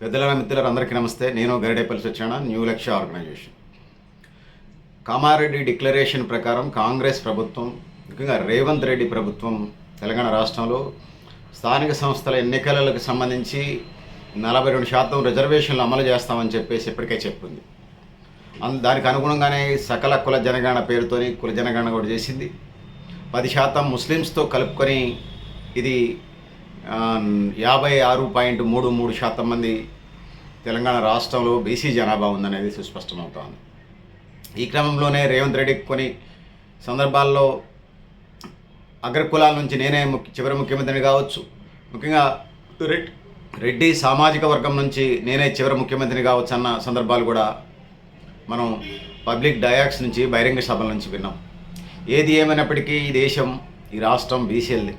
పెద్దల మిత్రులకు అందరికీ నమస్తే. నేను Garidepalli Satyanarayana new Lakshya organisation Kamareddy declaration ప్రకారం కాంగ్రెస్ ప్రభుత్వం ముఖ్యంగా రేవంత్ రెడ్డి ప్రభుత్వం తెలంగాణ రాష్ట్రంలో స్థానిక సంస్థల ఎన్నికలకు సంబంధించి నలభై రెండు శాతం రిజర్వేషన్లు అమలు చేస్తామని చెప్పేసి ఇప్పటికే చెప్పింది. దానికి అనుగుణంగానే సకల కుల జనగణన పేరుతోని కుల జనగణన కూడా చేసింది. పది శాతం ముస్లిమ్స్తో కలుపుకొని ఇది యాభై ఆరు పాయింట్ మూడు మూడు శాతం మంది తెలంగాణ రాష్ట్రంలో బీసీ జనాభా ఉందనేది సుస్పష్టమవుతోంది. ఈ క్రమంలోనే రేవంత్ రెడ్డి కొన్ని సందర్భాల్లో అగ్రకులాల నుంచి నేనే ముఖ్య చివరి ముఖ్యమంత్రిని కావచ్చు ముఖ్యంగా రెడ్ రెడ్డి సామాజిక వర్గం నుంచి నేనే చివరి ముఖ్యమంత్రిని కావచ్చు అన్న సందర్భాలు కూడా మనం పబ్లిక్ డయాక్స్ నుంచి బహిరంగ సభల నుంచి విన్నాం. ఏది ఏమైనప్పటికీ ఈ దేశం ఈ రాష్ట్రం బీసీలది.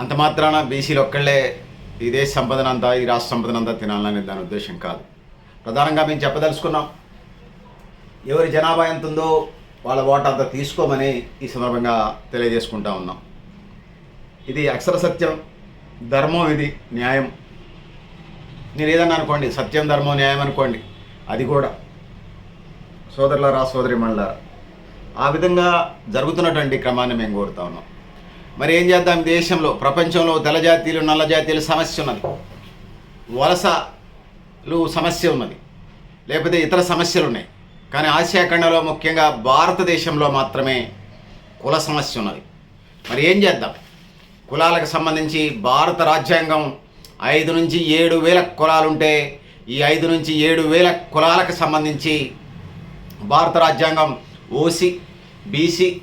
అంత మాత్రాన బీసీలు ఒక్కళ్ళే ఈ దేశ సంపదనంతా ఈ రాష్ట్ర సంపదనంతా తినాలనే దాని ఉద్దేశం కాదు. ప్రధానంగా మేము చెప్పదలుచుకున్నాం ఎవరి జనాభా ఎంత ఉందో వాళ్ళ ఓట అంతా తీసుకోమని ఈ సందర్భంగా తెలియజేసుకుంటా ఉన్నాం. ఇది అక్షర సత్యం ధర్మం ఇది న్యాయం. నేను ఏదన్నా అనుకోండి సత్యం ధర్మం న్యాయం అనుకోండి అది కూడా. సోదరులారా సోదరి ఆ విధంగా జరుగుతున్నటువంటి క్రమాన్ని మేము కోరుతా ఉన్నాం. మరి ఏం చేద్దాం? దేశంలో ప్రపంచంలో తెల్ల జాతీయులు నల్ల సమస్య ఉన్నది. వలసలు సమస్య ఉన్నది. లేకపోతే ఇతర సమస్యలు ఉన్నాయి. కానీ ఆసియా ఖండంలో ముఖ్యంగా భారతదేశంలో మాత్రమే కుల సమస్య ఉన్నది. మరి ఏం చేద్దాం? కులాలకు సంబంధించి భారత రాజ్యాంగం ఐదు నుంచి ఏడు వేల కులాలుంటే ఈ ఐదు నుంచి ఏడు వేల కులాలకు సంబంధించి భారత రాజ్యాంగం ఓసీ బీసీ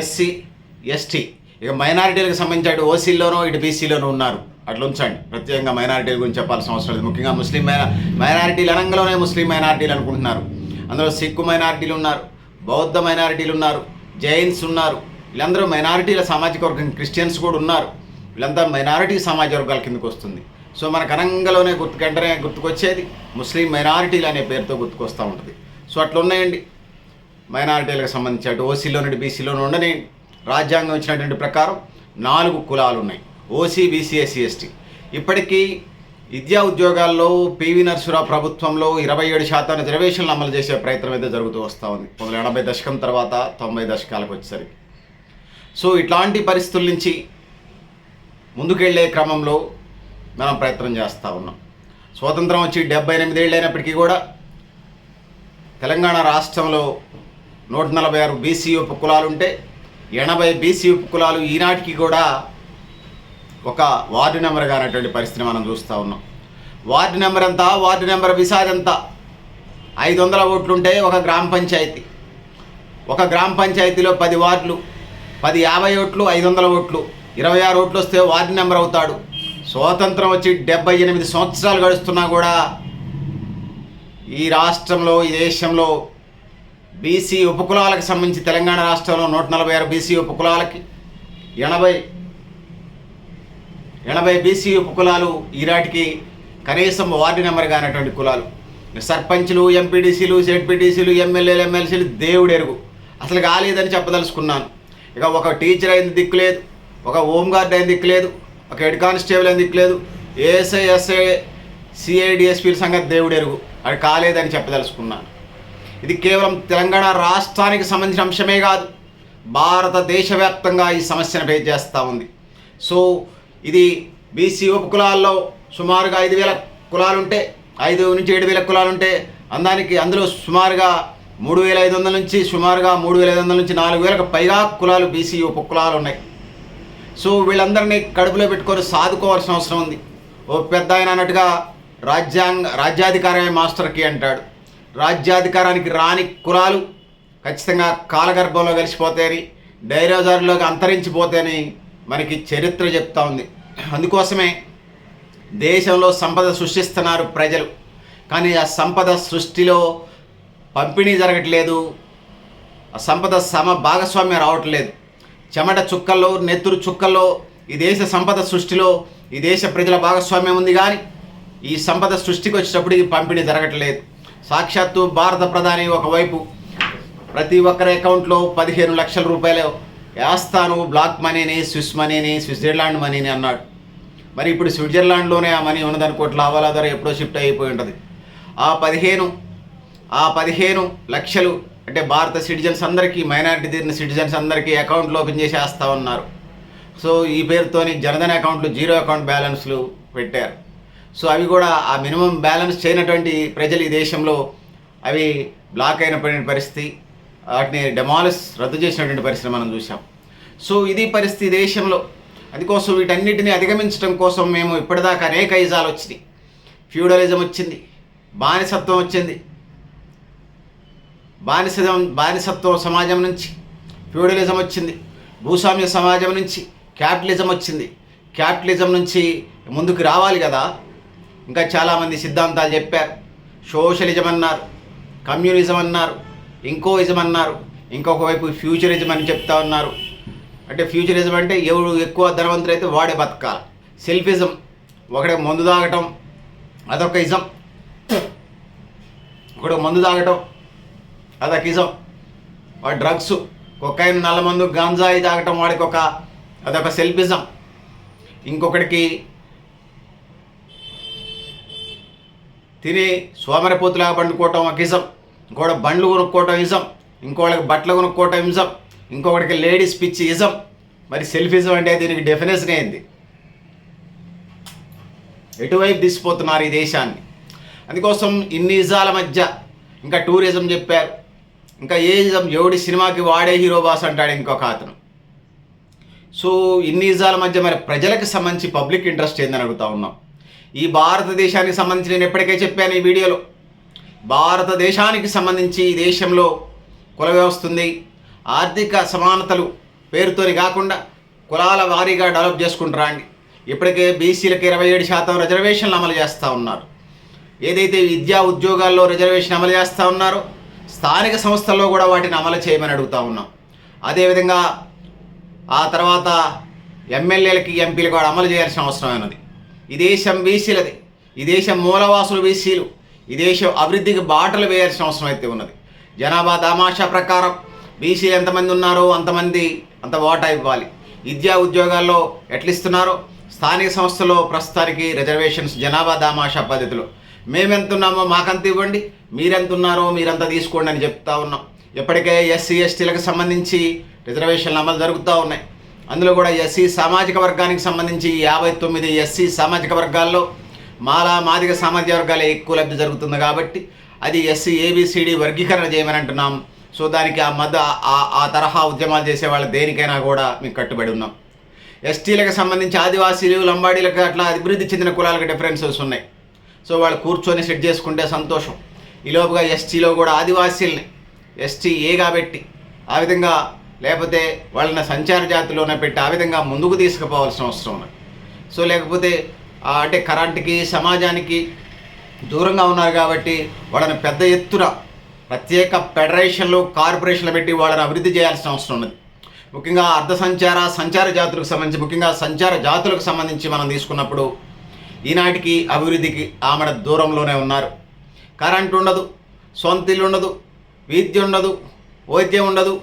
ఎస్సీ ఎస్టీ ఇక మైనారిటీలకు సంబంధించి ఓసీలోనూ ఇటు బీసీలోనూ ఉన్నారు. అట్లా ఉంచండి. ప్రత్యేకంగా మైనారిటీల గురించి చెప్పాల్సిన అవసరం లేదు. ముఖ్యంగా ముస్లిం మైనా మైనారిటీలు అనంగలోనే ముస్లిం మైనారిటీలు అనుకుంటున్నారు. అందులో సిక్కు మైనారిటీలు ఉన్నారు బౌద్ధ మైనారిటీలు ఉన్నారు జైన్స్ ఉన్నారు. వీళ్ళందరూ మైనారిటీల సామాజిక వర్గం క్రిస్టియన్స్ కూడా ఉన్నారు. వీళ్ళంతా మైనారిటీ సామాజిక వర్గాల కిందకు వస్తుంది. సో మనకు అనంగంలోనే గుర్తుకంటనే గుర్తుకొచ్చేది ముస్లిం మైనారిటీలు అనే పేరుతో గుర్తుకొస్తూ ఉంటుంది. సో అట్లా ఉన్నాయండి మైనారిటీలకు సంబంధించి అటు ఓసీలో నుండి బీసీలోనూ ఉండని రాజ్యాంగం ఇచ్చినటువంటి ప్రకారం నాలుగు కులాలు ఉన్నాయి ఓసీ బీసీ ఎస్సీ ఎస్టీ ఇప్పటికీ విద్యా ఉద్యోగాల్లో పివి నరసురావు ప్రభుత్వంలో ఇరవై ఏడు శాతం రిజర్వేషన్లు అమలు చేసే ప్రయత్నం అయితే జరుగుతూ వస్తూ ఉంది. పంతొమ్మిది ఎనభై దశకం తర్వాత తొంభై దశకాలకు వచ్చేసరికి. సో ఇట్లాంటి పరిస్థితుల నుంచి ముందుకెళ్ళే క్రమంలో మనం ప్రయత్నం చేస్తూ ఉన్నాం. స్వాతంత్రం వచ్చి డెబ్బై ఎనిమిదేళ్ళు అయినప్పటికీ కూడా తెలంగాణ రాష్ట్రంలో నూట నలభై ఆరు బీసీ ఉప ఎనభై బీసీ ఉప కులాలు ఈనాటికి కూడా ఒక వార్డు నెంబర్గా అనేటువంటి పరిస్థితిని మనం చూస్తూ ఉన్నాం. వార్డు నెంబర్ ఎంత? వార్డు నెంబర్ విసాద్ ఎంత? ఐదు వందల ఓట్లుంటే ఒక గ్రామ పంచాయతీ. ఒక గ్రామ పంచాయతీలో పది వార్డులు పది యాభై ఓట్లు ఐదు వందల ఓట్లు ఇరవై ఆరు ఓట్లు వస్తే వార్డు నెంబర్ అవుతాడు. స్వాతంత్రం వచ్చి డెబ్బై ఎనిమిది సంవత్సరాలు గడుస్తున్నా కూడా ఈ రాష్ట్రంలో ఈ దేశంలో బీసీ ఉపకులాలకు సంబంధించి తెలంగాణ రాష్ట్రంలో నూట నలభై ఆరు బీసీ ఉపకులాలకి ఎనభై ఎనభై బీసీ ఉపకులాలు ఈనాటికి కనీసం వార్డు నెంబర్ కానటువంటి కులాలు. సర్పంచ్లు ఎంపీడీసీలు జెడ్పీటీసీలు ఎమ్మెల్యేలు ఎమ్మెల్సీలు దేవుడు ఎరుగు అసలు కాలేదని చెప్పదలుచుకున్నాను. ఇక ఒక టీచర్ అయినది దిక్కు లేదు ఒక హోమ్ గార్డ్ దిక్కు లేదు ఒక హెడ్ కానిస్టేబుల్ అయింది దిక్కులేదు ఏఎస్ఐ ఎస్ఐ సిఐడిఎస్పీల సంగతి దేవుడు ఎరుగు అది కాలేదని చెప్పదలుచుకున్నాను. ఇది కేవలం తెలంగాణ రాష్ట్రానికి సంబంధించిన అంశమే కాదు భారతదేశ వ్యాప్తంగా ఈ సమస్యను ఫేస్ చేస్తూ ఉంది. సో ఇది బీసీ ఉపకులాల్లో సుమారుగా ఐదు వేల కులాలుంటే ఐదు నుంచి ఏడు వేల కులాలుంటే అందానికి అందులో సుమారుగా మూడు వేల ఐదు వందల నుంచి సుమారుగా మూడు వేల ఐదు వందల నుంచి నాలుగు వేలకు పైగా కులాలు బీసీ ఉపకులాలు ఉన్నాయి. సో వీళ్ళందరినీ కడుపులో పెట్టుకొని సాదుకోవాల్సిన అవసరం ఉంది. ఓ పెద్ద ఆయన అన్నట్టుగా రాజ్యాంగ రాజ్యాధికారమే మాస్టర్కి అంటాడు. రాజ్యాధికారానికి రాని కులాలు ఖచ్చితంగా కాలగర్భంలో కలిసిపోతాయని డైరోజారులోకి అంతరించిపోతాయని మనకి చరిత్ర చెప్తా ఉంది. అందుకోసమే దేశంలో సంపద సృష్టిస్తున్నారు ప్రజలు. కానీ ఆ సంపద సృష్టిలో పంపిణీ జరగట్లేదు. ఆ సంపద సమ భాగస్వామ్యం రావట్లేదు. చెమట చుక్కల్లో నెత్తురు చుక్కల్లో ఈ దేశ సంపద సృష్టిలో ఈ దేశ ప్రజల భాగస్వామ్యం ఉంది కానీ ఈ సంపద సృష్టికి వచ్చేటప్పుడు ఈ పంపిణీ జరగట్లేదు. సాక్షాత్తు భారత ప్రధాని ఒకవైపు. ప్రతి ఒక్కరి అకౌంట్లో పదిహేను లక్షల రూపాయలు. వేస్తాను బ్లాక్ మనీని స్విస్ మనీని స్విట్జర్లాండ్ మనీని అన్నాడు. మరి ఇప్పుడు స్విట్జర్లాండ్లోనే ఆ మనీ ఉన్నదనుకోటి లావాల ద్వారా ఎప్పుడో షిఫ్ట్ అయిపోయి ఉంటుంది. ఆ పదిహేను ఆ పదిహేను లక్షలు అంటే భారత సిటిజన్స్ అందరికీ మైనారిటీ తీరిన సిటిజన్స్ అందరికీ అకౌంట్లు ఓపెన్ చేసేస్తా ఉన్నారు. సో ఈ పేరుతోని జనధన్ అకౌంట్లు జీరో అకౌంట్ బ్యాలెన్స్లు పెట్టారు. సో అవి కూడా ఆ మినిమం బ్యాలెన్స్ చేయనటువంటి ప్రజలు ఈ దేశంలో అవి బ్లాక్ అయినటువంటి పరిస్థితి వాటిని డెమాలిస్ రద్దు చేసినటువంటి పరిస్థితి మనం చూసాం సో ఇది పరిస్థితి దేశంలో. అందుకోసం వీటన్నిటిని అధిగమించడం కోసం మేము ఇప్పటిదాకా అనేక ఇజాలు వచ్చినాయి. ఫ్యూడలిజం వచ్చింది బానిసత్వం వచ్చింది. బానిసత్వం బానిసత్వం సమాజం నుంచి ఫ్యూడలిజం వచ్చింది భూస్వామ్య సమాజం నుంచి క్యాపిటలిజం వచ్చింది. క్యాపిటలిజం నుంచి ముందుకు రావాలి కదా. ఇంకా చాలామంది సిద్ధాంతాలు చెప్పారు. సోషలిజం అన్నారు కమ్యూనిజం అన్నారు ఇంకో ఇజం అన్నారు ఇంకొక వైపు ఫ్యూచరిజం అని చెప్తా ఉన్నారు. అంటే ఫ్యూచరిజం అంటే ఎవడు ఎక్కువ ధనవంతులు అయితే వాడే బతకాలి. సెల్ఫిజం ఒకడే మందు తాగటం అదొక ఇజం ఒకడు మందు తాగటం అదొక ఇజం వాడు డ్రగ్స్ కొక్కైన నల్ల మందు గాంజాయి తాగటం వాడికి ఒక అదొక సెల్ఫిజం. ఇంకొకటికి తిని సోమరపోతులాగా పండుకోవటం ఒక ఇసం ఇంకోటి బండ్లు కొనుక్కోవటం ఇసం ఇంకోళ్ళకి బట్టలు కొనుక్కోవటం ఇసం ఇంకొకటికి లేడీస్ పిచ్చి ఇజం మరి సెల్ఫిజం అంటే దీనికి డెఫినేషన్ ఏంది? ఎటువైపు తీసిపోతున్నారు ఈ దేశాన్ని? అందుకోసం ఇన్ని ఇజాల మధ్య ఇంకా టూరిజం చెప్పారు. ఇంకా ఏ ఇజం ఎవడి సినిమాకి వాడే హీరో బాస్ అంటాడు ఇంకొక అతను. సో ఇన్ని ఇజాల మధ్య మరి ప్రజలకు సంబంధించి పబ్లిక్ ఇంట్రెస్ట్ ఏందని అడుగుతా ఉన్నాం. ఈ భారతదేశానికి సంబంధించి నేను ఎప్పటికే చెప్పాను ఈ వీడియోలో. భారతదేశానికి సంబంధించి ఈ దేశంలో కుల వ్యవస్థ ఉంది. ఆర్థిక సమానతలు పేరుతోని కాకుండా కులాల వారీగా డెవలప్ చేసుకుంటారా అండి. ఇప్పటికే బీసీలకు ఇరవై ఏడు శాతం రిజర్వేషన్లు అమలు చేస్తూ ఉన్నారు. ఏదైతే విద్యా ఉద్యోగాల్లో రిజర్వేషన్ అమలు చేస్తూ ఉన్నారో స్థానిక సంస్థల్లో కూడా వాటిని అమలు చేయమని అడుగుతా ఉన్నాం. అదేవిధంగా ఆ తర్వాత ఎమ్మెల్యేలకి ఎంపీలు కూడా అమలు చేయాల్సిన అవసరం అయినది. ఈ దేశం బీసీలది ఈ దేశం మూలవాసులు బీసీలు ఈ దేశం అభివృద్ధికి బాటలు వేయాల్సిన అవసరం అయితే ఉన్నది. జనాభా దామాషా ప్రకారం బీసీలు ఎంతమంది ఉన్నారో అంతమంది అంత ఓటా ఇవ్వాలి. విద్యా ఉద్యోగాల్లో ఎట్లిస్తున్నారో స్థానిక సంస్థలో ప్రస్తుతానికి రిజర్వేషన్స్ జనాభా దామాషా పద్ధతిలో. మేమెంత ఉన్నామో మాకంత ఇవ్వండి మీరెంత ఉన్నారో మీరంతా తీసుకోండి అని చెప్తా ఉన్నాం. ఇప్పటికే ఎస్సీ ఎస్టీలకు సంబంధించి రిజర్వేషన్లు అమలు జరుగుతూ ఉన్నాయి. అందులో కూడా ఎస్సీ సామాజిక వర్గానికి సంబంధించి యాభై తొమ్మిది ఎస్సీ సామాజిక వర్గాల్లో మాలా మాదిగ సామాజిక వర్గాలే ఎక్కువ లబ్ధి జరుగుతుంది కాబట్టి అది ఎస్సీ ఏబిసిడి వర్గీకరణ చేయమని అంటున్నాం. సో దానికి ఆ మద ఆ- ఆ తరహా ఉద్యమాలు చేసే వాళ్ళు దేనికైనా కూడా మేము కట్టుబడి ఉన్నాం. ఎస్టీలకు సంబంధించి ఆదివాసీలు లంబాడీలకు అట్లా అభివృద్ధి చెందిన కులాలకు డిఫరెన్సెస్ ఉన్నాయి. సో వాళ్ళు కూర్చొని సెట్ చేసుకుంటే సంతోషం. ఈలోపుగా ఎస్టీలో కూడా ఆదివాసీల్ని ఎస్టీ ఏ కాబట్టి ఆ విధంగా లేకపోతే వాళ్ళని సంచార జాతిలోనే పెట్టి ఆ విధంగా ముందుకు తీసుకుపోవాల్సిన అవసరం ఉన్నది. సో లేకపోతే అంటే కరెంట్కి సమాజానికి దూరంగా ఉన్నారు కాబట్టి వాళ్ళని పెద్ద ఎత్తున ప్రత్యేక ఫెడరేషన్లు కార్పొరేషన్లు పెట్టి వాళ్ళని అభివృద్ధి చేయాల్సిన అవసరం ఉన్నది. ముఖ్యంగా అర్ధ సంచార సంచార జాతులకు సంబంధించి ముఖ్యంగా సంచార జాతులకు సంబంధించి మనం తీసుకున్నప్పుడు ఈనాటికి అభివృద్ధికి ఆమెడ దూరంలోనే ఉన్నారు. కరెంట్ ఉండదు సొంత ఇల్లు ఉండదు విద్య ఉండదు వైద్యం ఉండదు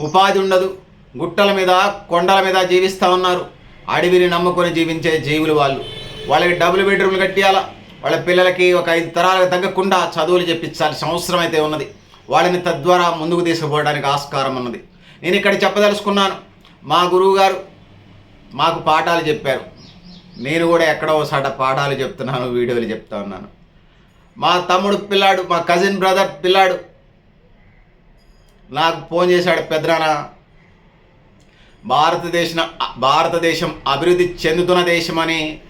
ఉపాధి ఉండదు. గుట్టల మీద కొండల మీద జీవిస్తూ ఉన్నారు. అడవిని నమ్ముకొని జీవించే జీవులు వాళ్ళు. వాళ్ళకి డబుల్ బెడ్రూమ్లు కట్టియాలా. వాళ్ళ పిల్లలకి ఒక ఐదు తరాలకు తగ్గకుండా చదువులు చెప్పించాల్సిన అవసరం అయితే ఉన్నది. వాళ్ళని తద్వారా ముందుకు తీసుకుపోవడానికి ఆస్కారం ఉన్నది. నేను ఇక్కడ చెప్పదలుచుకున్నాను. మా గురువు గారు మాకు పాఠాలు చెప్పారు. నేను కూడా ఎక్కడో ఒకసాట పాఠాలు చెప్తున్నాను వీడియోలు చెప్తా ఉన్నాను. మా తమ్ముడు పిల్లాడు మా కజిన్ బ్రదర్ పిల్లాడు నాకు ఫోన్ చేశాడు పెద్దనాన్న. భారతదేశం భారతదేశం అభివృద్ధి చెందుతున్న దేశం అని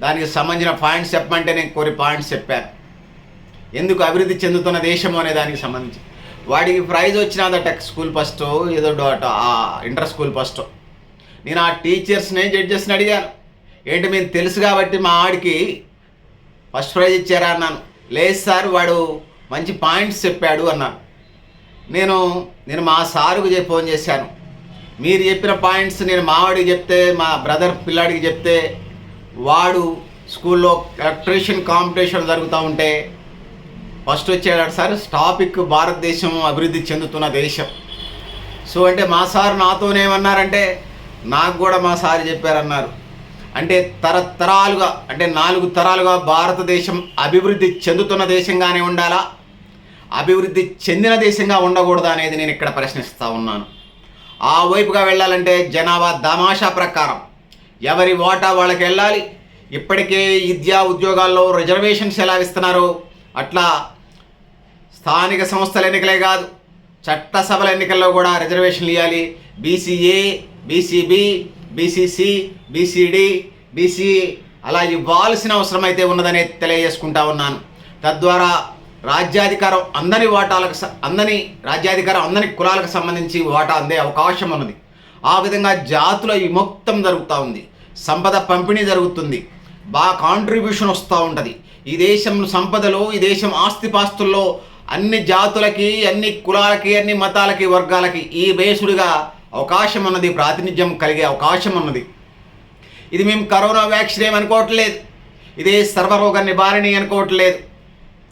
దానికి సంబంధించిన పాయింట్స్ చెప్పమంటే నేను కొన్ని పాయింట్స్ చెప్పాను. ఎందుకు అభివృద్ధి చెందుతున్న దేశం అనే దానికి సంబంధించి. వాడికి ప్రైజ్ వచ్చినదట స్కూల్ ఫస్ట్ ఏదో ఆ ఇంటర్ స్కూల్ ఫస్ట్. నేను ఆ టీచర్స్ని జడ్జెస్ని అడిగాను. ఏంటి మీకు తెలుసు కాబట్టి మా ఆడికి ఫస్ట్ ప్రైజ్ ఇచ్చారా అన్నాను. లేదు సార్ వాడు మంచి పాయింట్స్ చెప్పాడు అన్నాను. నేను నేను మా సారుకు చెప్పి ఫోన్ చేశాను. మీరు చెప్పిన పాయింట్స్ నేను మావాడికి చెప్తే మా బ్రదర్ పిల్లాడికి చెప్తే వాడు స్కూల్లో ఎలక్ట్రీషియన్ కాంపిటీషన్ జరుగుతూ ఉంటే ఫస్ట్ వచ్చాడు సార్ టాపిక్ భారతదేశం అభివృద్ధి చెందుతున్న దేశం. సో అంటే మా సార్ నాతోనేమన్నారంటే నాకు కూడా మా సార్ చెప్పారన్నారు. అంటే తరతరాలుగా అంటే నాలుగు తరాలుగా భారతదేశం అభివృద్ధి చెందుతున్న దేశంగానే ఉండాలా? అభివృద్ధి చెందిన దేశంగా ఉండకూడదు అనేది నేను ఇక్కడ ప్రశ్నిస్తూ ఉన్నాను. ఆ వైపుగా వెళ్ళాలంటే జనాభా తమాషా ప్రకారం ఎవరి వాటా వాళ్ళకి వెళ్ళాలి? ఇప్పటికే విద్యా ఉద్యోగాల్లో రిజర్వేషన్స్ ఎలా ఇస్తున్నారు? అట్లా స్థానిక సంస్థల ఎన్నికలే కాదు చట్టసభల ఎన్నికల్లో కూడా రిజర్వేషన్లు ఇవ్వాలి BCA BCB BCC BCD BC అలా ఇవ్వాల్సిన అవసరం అయితే ఉన్నదని తెలియజేసుకుంటా ఉన్నాను. తద్వారా రాజ్యాధికారం అందని వాటాలకు అందని రాజ్యాధికారం అందని కులాలకు సంబంధించి వాటా అందే అవకాశం ఉన్నది. ఆ విధంగా జాతుల విముక్తం జరుగుతూ ఉంది. సంపద పంపిణీ జరుగుతుంది. బాగా కాంట్రిబ్యూషన్ వస్తూ ఉంటుంది. ఈ దేశం సంపదలో ఈ దేశం ఆస్తిపాస్తుల్లో అన్ని జాతులకి అన్ని కులాలకి అన్ని మతాలకి వర్గాలకి ఈ బేసుడుగా అవకాశం ఉన్నది ప్రాతినిధ్యం కలిగే అవకాశం ఉన్నది. ఇది మేము కరోనా వ్యాక్సిన్ ఏమనుకోవట్లేదు అనుకోవట్లేదు. ఇదే సర్వరోగ నివారణి అనుకోవట్లేదు.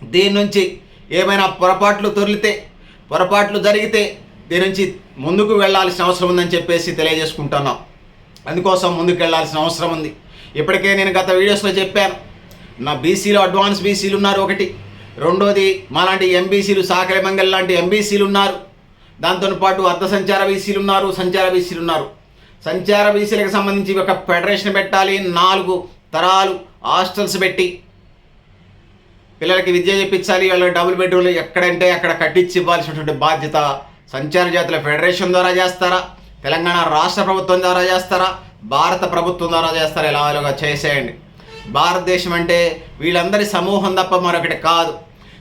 దీని నుంచి ఏమైనా పొరపాట్లు తొలితే పొరపాట్లు జరిగితే దీని నుంచి ముందుకు వెళ్ళాల్సిన అవసరం ఉందని చెప్పేసి తెలియజేసుకుంటున్నాం. అందుకోసం ముందుకు వెళ్ళాల్సిన అవసరం ఉంది. ఇప్పటికే నేను గత వీడియోస్లో చెప్పాను. నా బీసీలో అడ్వాన్స్ బీసీలు ఉన్నారు ఒకటి. రెండోది మాలాంటి ఎంబీసీలు సాకలి మంగల్ లాంటి ఎంబీసీలు ఉన్నారు. దాంతో పాటు అర్ధ సంచార బీసీలు ఉన్నారు సంచార బీసీలు ఉన్నారు. సంచార బీసీలకు సంబంధించి ఒక ఫెడరేషన్ పెట్టాలి నాలుగు తరాలు హాస్టల్స్ పెట్టి. పిల్లలకి విద్య చెప్పించాలి వాళ్ళకి డబుల్ బెడ్రూమ్లు ఎక్కడంటే అక్కడ కట్టించి ఇవ్వాల్సినటువంటి బాధ్యత సంచార జాతుల ఫెడరేషన్ ద్వారా చేస్తారా? తెలంగాణ రాష్ట్ర ప్రభుత్వం ద్వారా చేస్తారా? భారత ప్రభుత్వం ద్వారా చేస్తారా? ఎలా అలాగా చేసేయండి. భారతదేశం అంటే వీళ్ళందరి సమూహం తప్ప మరొకటి కాదు.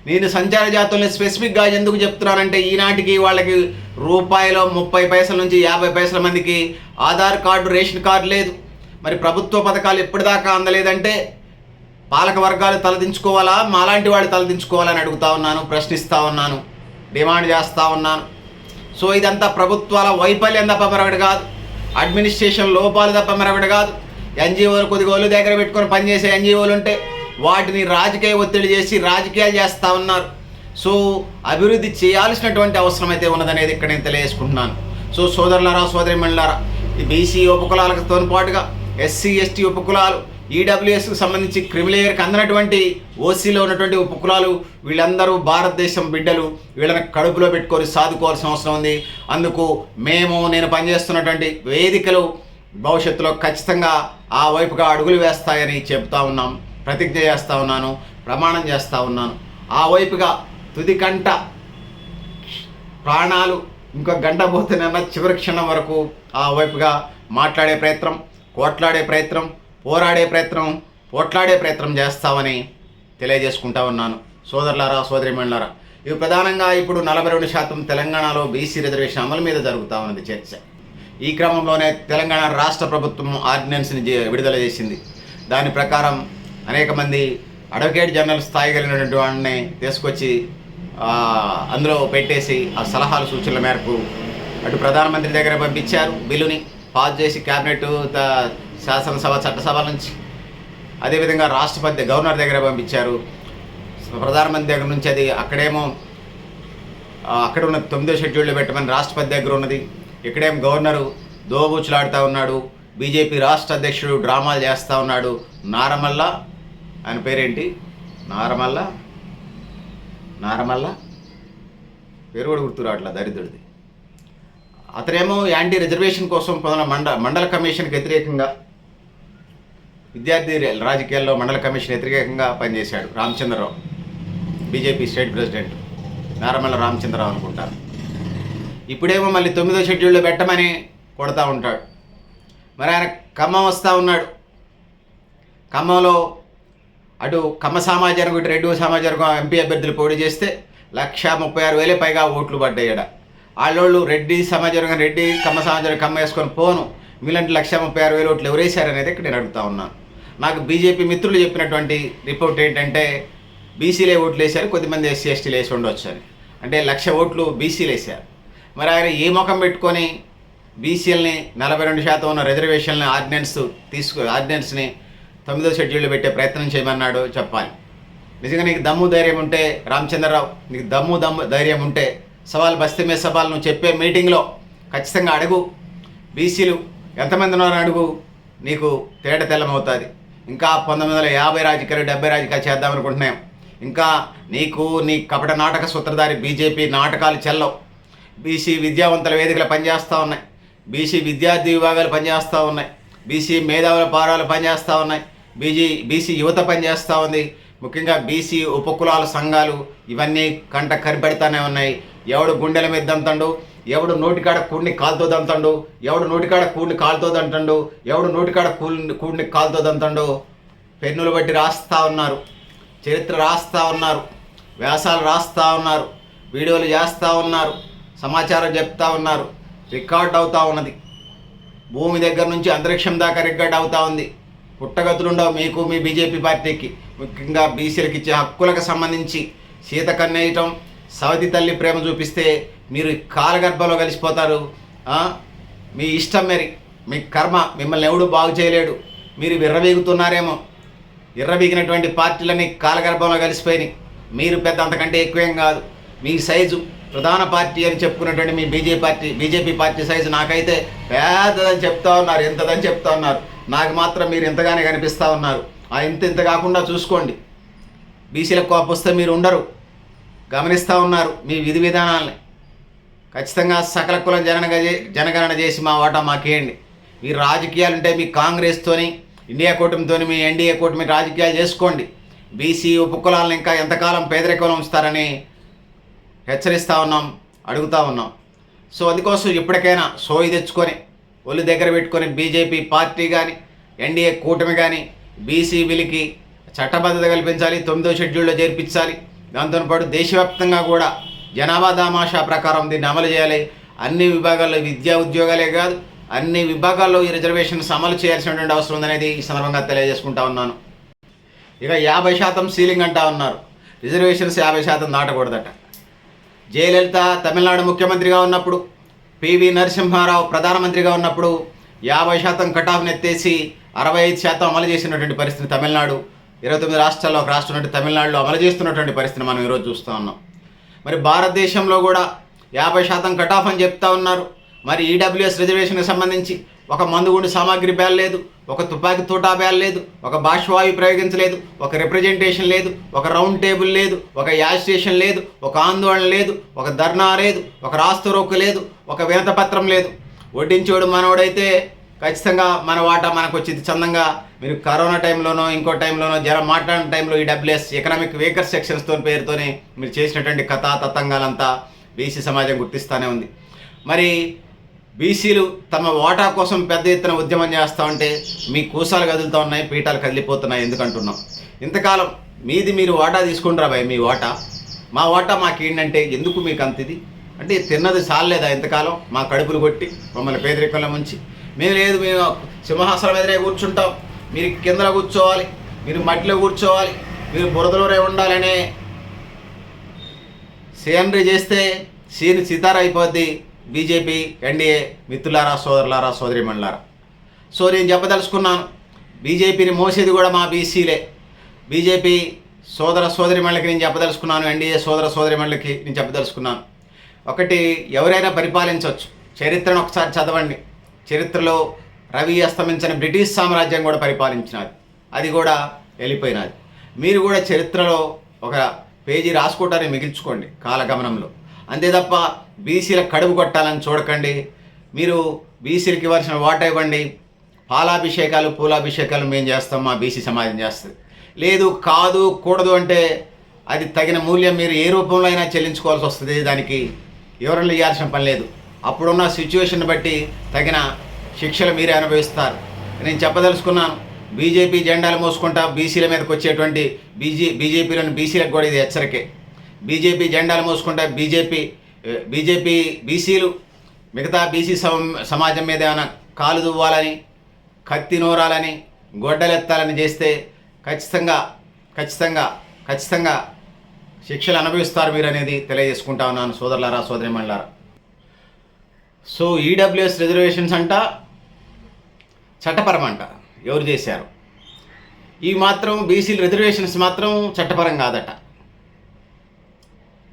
నేను సంచార జాతుల్ని స్పెసిఫిక్గా ఎందుకు చెప్తున్నానంటే ఈనాటికి వాళ్ళకి రూపాయలు ముప్పై పైసల నుంచి యాభై పైసల మందికి ఆధార్ కార్డు రేషన్ కార్డు లేదు. మరి ప్రభుత్వ పథకాలు ఎప్పటిదాకా అందలేదంటే పాలక వర్గాలు తలదించుకోవాలా? మాలాంటి వాళ్ళు తలదించుకోవాలని అడుగుతా ఉన్నాను ప్రశ్నిస్తూ ఉన్నాను డిమాండ్ చేస్తూ ఉన్నాను. సో ఇదంతా ప్రభుత్వాల వైఫల్యం తప్ప మరొకటి కాదు. అడ్మినిస్ట్రేషన్ లోపాలు తప్ప మరొకటి కాదు. ఎన్జిఓలు కొద్దిగా ఒళ్ళు దగ్గర పెట్టుకొని పనిచేసే ఎన్జిఓలు ఉంటే వాటిని రాజకీయ ఒత్తిడి చేసి రాజకీయాలు చేస్తూ ఉన్నారు. సో అభివృద్ధి చేయాల్సినటువంటి అవసరం అయితే ఉన్నదనేది ఇక్కడ నేను తెలియజేసుకుంటున్నాను. సో సోదరులారా సోదరిమణులారా ఈ బీసీ ఉపకులాలతో పాటుగా ఎస్సీ ఎస్టీ ఉపకులాలు ఈడబ్ల్యూఎస్కి సంబంధించి క్రిమిలేయర్కి అందినటువంటి ఓసీలో ఉన్నటువంటి ఉపకులాలు వీళ్ళందరూ భారతదేశం బిడ్డలు. వీళ్ళని కడుపులో పెట్టుకొని సాదుకోవాల్సిన అవసరం ఉంది. అందుకు మేము నేను పనిచేస్తున్నటువంటి వేదికలు భవిష్యత్తులో ఖచ్చితంగా ఆ వైపుగా అడుగులు వేస్తాయని చెప్తా ఉన్నాం. ప్రతిజ్ఞ చేస్తూ ఉన్నాను. ప్రమాణం చేస్తూ ఉన్నాను. ఆ వైపుగా తుది కంట ప్రాణాలు ఇంకో గంట పోతున్న చివరి క్షణం వరకు ఆ వైపుగా మాట్లాడే ప్రయత్నం కోట్లాడే ప్రయత్నం పోరాడే ప్రయత్నం పోట్లాడే ప్రయత్నం చేస్తామని తెలియజేసుకుంటా ఉన్నాను. సోదరులారా సోదరిమణులారా ఇవి ప్రధానంగా ఇప్పుడు నలభై రెండు శాతం తెలంగాణలో బీసీ రిజర్వేషన్ అమలు మీద జరుగుతూ ఉన్నది చర్చ. ఈ క్రమంలోనే తెలంగాణ రాష్ట్ర ప్రభుత్వం ఆర్డినెన్స్ని విడుదల చేసింది. దాని ప్రకారం అనేక మంది అడ్వకేట్ జనరల్ స్థాయి కలిగినటువంటి వాడిని తీసుకొచ్చి అందులో పెట్టేసి ఆ సలహాలు సూచనల మేరకు అటు ప్రధానమంత్రి దగ్గర పంపించారు. బిల్లుని పాస్ చేసి క్యాబినెట్ శాసనసభ చట్టసభ నుంచి. అదేవిధంగా రాష్ట్రపతి గవర్నర్ దగ్గర పంపించారు. ప్రధానమంత్రి దగ్గర నుంచి అది అక్కడేమో అక్కడ ఉన్న తొమ్మిదో షెడ్యూల్లో పెట్టమని రాష్ట్రపతి దగ్గర ఉన్నది. ఇక్కడేం గవర్నరు దోబూచులాడుతూ ఉన్నాడు. బీజేపీ రాష్ట్ర అధ్యక్షుడు డ్రామాలు చేస్తూ ఉన్నాడు. నారమల్ల ఆయన పేరేంటి? నారమల్ల? నారమల్ల? పేరు కూడా గుర్తు రావట్లా దరిద్రుడిది. అతనేమో యాంటీ రిజర్వేషన్ కోసం పొందిన మండ మండల కమిషన్కి వ్యతిరేకంగా విద్యార్థి రాజకీయాల్లో మండల కమిషన్ వ్యతిరేకంగా పనిచేశాడు Ramachandrarao BJP state president. Naramalla Ramachandrarao అనుకుంటారు. ఇప్పుడేమో మళ్ళీ తొమ్మిదో షెడ్యూల్లో పెట్టమని కొడతా ఉంటాడు. మరి ఆయన ఖమ్మం వస్తూ ఉన్నాడు. ఖమ్మంలో అటు కమ్మ సామాజిక ఇటు రెడ్డి సామాజిక ఎంపీ అభ్యర్థులు పోటీ చేస్తే లక్ష ముప్పై ఆరు వేలే పైగా ఓట్లు పడ్డాయడ వాళ్ళోళ్ళు రెడ్డి సమాజవర్గం రెడ్డి కమ్మ సమాజం కమ్మ వేసుకొని పోను. మీలాంటి లక్ష ముప్పై ఆరు వేలు ఓట్లు ఎవరేశారనేది ఇక్కడ నేను అడుగుతా ఉన్నాను. నాకు బీజేపీ మిత్రులు చెప్పినటువంటి రిపోర్ట్ ఏంటంటే బీసీలే ఓట్లు వేశారు కొద్దిమంది ఎస్సీ ఎస్టీలు వేసి ఉండొచ్చు అని. అంటే లక్ష ఓట్లు బీసీలు వేశారు. మరి ఆయన ఏ ముఖం పెట్టుకొని బీసీలని నలభై రెండు శాతం ఉన్న రిజర్వేషన్ని ఆర్డినెన్స్ తీసుకు ఆర్డినెన్స్ని తొమ్మిదో షెడ్యూల్లో పెట్టే ప్రయత్నం చేయమన్నాడు చెప్పాలి. నిజంగా నీకు దమ్ము ధైర్యం ఉంటే రామచంద్రరావు నీకు దమ్ము దమ్ము ధైర్యం ఉంటే సవాల్ బస్తీ మీద సవాల్ నువ్వు చెప్పే మీటింగ్లో ఖచ్చితంగా అడుగు. బీసీలు ఎంతమంది ఉన్నారని అడుగు. నీకు తేడ తెల్లమవుతుంది. ఇంకా పంతొమ్మిది వందల యాభై రాజకీయాలు డెబ్బై రాజకీయాలు చేద్దాం అనుకుంటున్నాం. ఇంకా నీకు నీ కపట నాటక సూత్రధారి బీజేపీ నాటకాలు చెల్లవు. బీసీ విద్యావంతుల వేదికలు పనిచేస్తూ ఉన్నాయి. బీసీ విద్యార్థి విభాగాలు పనిచేస్తూ ఉన్నాయి. బీసీ మేధావుల పారాలు పనిచేస్తూ ఉన్నాయి. బీజీ బీసీ యువత పనిచేస్తూ ఉంది. ముఖ్యంగా బీసీ ఉపకులాల సంఘాలు ఇవన్నీ కంట కరిపెడతానే ఉన్నాయి. ఎవడు గుండెల మీద దంతండు? ఎవడు నోటికాడ కూడిని కాలుతో దంతండు? ఎవడు నోటికాడ కూడిని కాలుతో దంతండు? ఎవడు నోటికాడ కూడిని కూడిని కాలుతో దంతండు? పెన్నులు బట్టి రాస్తా ఉన్నారు. చరిత్ర రాస్తా ఉన్నారు. వ్యాసాలు రాస్తా ఉన్నారు. వీడియోలు చేస్తూ ఉన్నారు. సమాచారం చెప్తా ఉన్నారు. రికార్డ్ అవుతా ఉన్నది. భూమి దగ్గర నుంచి అంతరిక్షం దాకా రికార్డ్ అవుతా ఉంది. పుట్టగతులుండవు మీకు మీ బీజేపీ పార్టీకి. ముఖ్యంగా బీసీలకు ఇచ్చే హక్కులకు సంబంధించి సీత కన్నేయటం సవతి తల్లి ప్రేమ చూపిస్తే మీరు కాలగర్భంలో కలిసిపోతారు. మీ ఇష్టం మరి మీ కర్మ మిమ్మల్ని ఎవడు బాగు చేయలేడు. మీరు విర్రవీగుతున్నారేమో. ఎర్రబీగినటువంటి పార్టీలన్నీ కాలగర్భంలో కలిసిపోయినాయి. మీరు పెద్ద అంతకంటే ఎక్కువేం కాదు. మీ సైజు ప్రధాన పార్టీ అని చెప్పుకున్నటువంటి మీ BJP party BJP party size నాకైతే పెద్దదని చెప్తా ఉన్నారు ఎంతదని చెప్తా ఉన్నారు. నాకు మాత్రం మీరు ఇంతగానే కనిపిస్తూ ఉన్నారు. ఆ ఇంత ఇంత కాకుండా చూసుకోండి. బీసీలకు కోపం వస్తే మీరు ఉండరు. గమనిస్తూ ఉన్నారు మీ విధి విధానాలని. ఖచ్చితంగా సకల కులం జనగ జనగణన చేసి మా ఓటా మాకేయండి. మీరు రాజకీయాలు ఉంటే మీ కాంగ్రెస్తోని ఇండియా కూటమితోని మీ ఎన్డీఏ కూటమి రాజకీయాలు చేసుకోండి. బీసీ ఉపకులాలను ఇంకా ఎంతకాలం పేదరికంలో ఉంచుతారని హెచ్చరిస్తూ ఉన్నాం అడుగుతూ ఉన్నాం. సో అందుకోసం ఇప్పటికైనా సోయి తెచ్చుకొని ఒళ్ళు దగ్గర పెట్టుకొని బీజేపీ పార్టీ కానీ ఎన్డీఏ కూటమి కానీ బీసీ విలికి చట్టబద్ధత కల్పించాలి తొమ్మిదో షెడ్యూల్లో చేర్పించాలి. దాంతోపాటు దేశవ్యాప్తంగా కూడా జనాభా దామాషా ప్రకారం దీన్ని అమలు చేయాలి. అన్ని విభాగాల్లో విద్యా ఉద్యోగాలే కాదు అన్ని విభాగాల్లో ఈ రిజర్వేషన్స్ అమలు చేయాల్సినటువంటి అవసరం ఉందనేది ఈ సందర్భంగా తెలియజేసుకుంటా ఉన్నాను. ఇక యాభై శాతం సీలింగ్ అంటా ఉన్నారు. రిజర్వేషన్స్ యాభై శాతం దాటకూడదట. జయలలిత తమిళనాడు ముఖ్యమంత్రిగా ఉన్నప్పుడు పివి నరసింహారావు ప్రధానమంత్రిగా ఉన్నప్పుడు యాభై శాతం కటాఫ్ ఎత్తేసి అరవై ఐదు శాతం అమలు చేసినటువంటి పరిస్థితి తమిళనాడు ఇరవై తొమ్మిది రాష్ట్రాల్లో ఒక రాష్ట్రం నుండి తమిళనాడులో అమలు చేస్తున్నటువంటి పరిస్థితిని మనం ఈరోజు చూస్తూ ఉన్నాం. మరి భారతదేశంలో కూడా యాభై శాతం కటాఫ్ అని చెప్తా ఉన్నారు. మరి ఈడబ్ల్యూఎస్ రిజర్వేషన్కి సంబంధించి ఒక మందుగుండు సామాగ్రి బ్యాన్ లేదు ఒక తుపాకీ తోటా బ్యాన్ లేదు ఒక భాషవాయు ప్రయోగించలేదు ఒక రిప్రజెంటేషన్ లేదు ఒక రౌండ్ టేబుల్ లేదు ఒక యాజిటేషన్ లేదు ఒక ఆందోళన లేదు ఒక ధర్నా లేదు ఒక రాస్తరోక్కు లేదు ఒక వినతపత్రం లేదు. వడ్డించోడు మనోడైతే ఖచ్చితంగా మన వాటా మనకు వచ్చింది చందంగా. మీరు కరోనా టైంలోనో ఇంకో టైంలోనో జర మాట్లాడిన టైంలో ఈ డబ్ల్యూఎస్ ఎకనామిక్ వేకర్ సెక్షన్స్తో పేరుతోనే మీరు చేసినటువంటి కథా తతంగాలంతా బీసీ సమాజం గుర్తిస్తూనే ఉంది. మరి బీసీలు తమ వాటా కోసం పెద్ద ఎత్తున ఉద్యమం చేస్తూ ఉంటే మీ కూసాలు కదులుతూ ఉన్నాయి పీఠాలు కదిలిపోతున్నాయి ఎందుకంటున్నాం. ఇంతకాలం మీది మీరు వాటా తీసుకుంటారా భయ్ మీ వాటా? మా వాటా మాకు ఏంటంటే ఎందుకు మీకు అంత ఇది అంటే తిన్నది చాలలేదా ఇంతకాలం? మా కడుపులు కొట్టి మమ్మల్ని పేదరికంలో ముంచి మేము లేదు మేము సింహాసనం ఎదురే కూర్చుంటాం. మీరు కిందలో కూర్చోవాలి మీరు మట్టిలో కూర్చోవాలి మీరు బురదలోనే ఉండాలనే సీనరీ చేస్తే సీన్ సితార అయిపోద్ది బీజేపీ ఎన్డీఏ మిత్రులారా సోదరులారా సోదరిమణులారా. సో నేను చెప్పదలుచుకున్నాను బీజేపీని మోసేది కూడా మా బీసీలే. బీజేపీ సోదర సోదరిమణులకి నేను చెప్పదలుచుకున్నాను ఎన్డీఏ సోదర సోదరిమణులకి నేను చెప్పదలుచుకున్నాను. ఒకటి ఎవరైనా పరిపాలించవచ్చు. చరిత్రను ఒకసారి చదవండి. చరిత్రలో రవి అస్తమించని బ్రిటిష్ సామ్రాజ్యం కూడా పరిపాలించినది అది కూడా వెళ్ళిపోయినది. మీరు కూడా చరిత్రలో ఒక పేజీ రాసుకోవటాన్ని మిగిల్చుకోండి కాలగమనంలో. అంతే తప్ప బీసీల కడుపు కొట్టాలని చూడకండి. మీరు బీసీలకి ఇవ్వాల్సిన వాటా ఇవ్వండి. పాలాభిషేకాలు పూలాభిషేకాలు మేము చేస్తాం మా బీసీ సమాజం చేస్తుంది. లేదు కాదు కూడదు అంటే అది తగిన మూల్యం మీరు ఏ రూపంలో అయినా చెల్లించుకోవాల్సి వస్తుంది. దానికి వివరణలు ఇవ్వాల్సిన పని లేదు. అప్పుడున్న సిచ్యువేషన్ బట్టి తగిన శిక్షలు మీరే అనుభవిస్తారు. నేను చెప్పదలుచుకున్నాను బీజేపీ జెండాలు మోసుకుంటా బీసీల మీదకి వచ్చేటువంటి బీజే బీజేపీలోని బీసీలకు కూడా ఇది హెచ్చరికే. బీజేపీ జెండాలు మోసుకుంటా బీజేపీ బీజేపీ బీసీలు మిగతా బీసీ సమాజం మీద ఏమైనా కాలు దువ్వాలని కత్తి నోరాలని గొడ్డలెత్తాలని చేస్తే ఖచ్చితంగా ఖచ్చితంగా ఖచ్చితంగా శిక్షలు అనుభవిస్తారు మీరు అనేది తెలియజేసుకుంటా ఉన్నాను సోదరులారా సోదరిమణులారా. సో ఈడబ్ల్యూఎస్ రిజర్వేషన్స్ అంట చట్టపరం అంట ఎవరు చేశారు? ఈ మాత్రం బీసీ రిజర్వేషన్స్ మాత్రం చట్టపరం కాదట.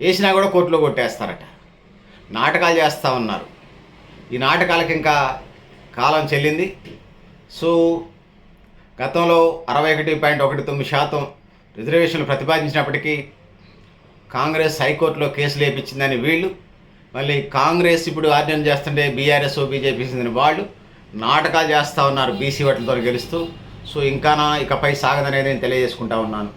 వేసినా కూడా కోర్టులో కొట్టేస్తారట. నాటకాలు చేస్తూ ఉన్నారు. ఈ నాటకాలకు ఇంకా కాలం చెల్లింది. సో గతంలో అరవై ఒకటి పాయింట్ ఒకటి తొమ్మిది శాతం రిజర్వేషన్లు ప్రతిపాదించినప్పటికీ కాంగ్రెస్ హైకోర్టులో కేసులు వేయించిందని వీళ్ళు మళ్ళీ కాంగ్రెస్ ఇప్పుడు ఆర్డర్ చేస్తుంటే బీఆర్ఎస్ బీజేపీ చెందిన వాళ్ళు నాటకాలు చేస్తూ ఉన్నారు బీసీ ఓట్లతో గెలుస్తూ. సో ఇంకానా ఇకపై సాగదనేది నేను తెలియజేసుకుంటా ఉన్నాను.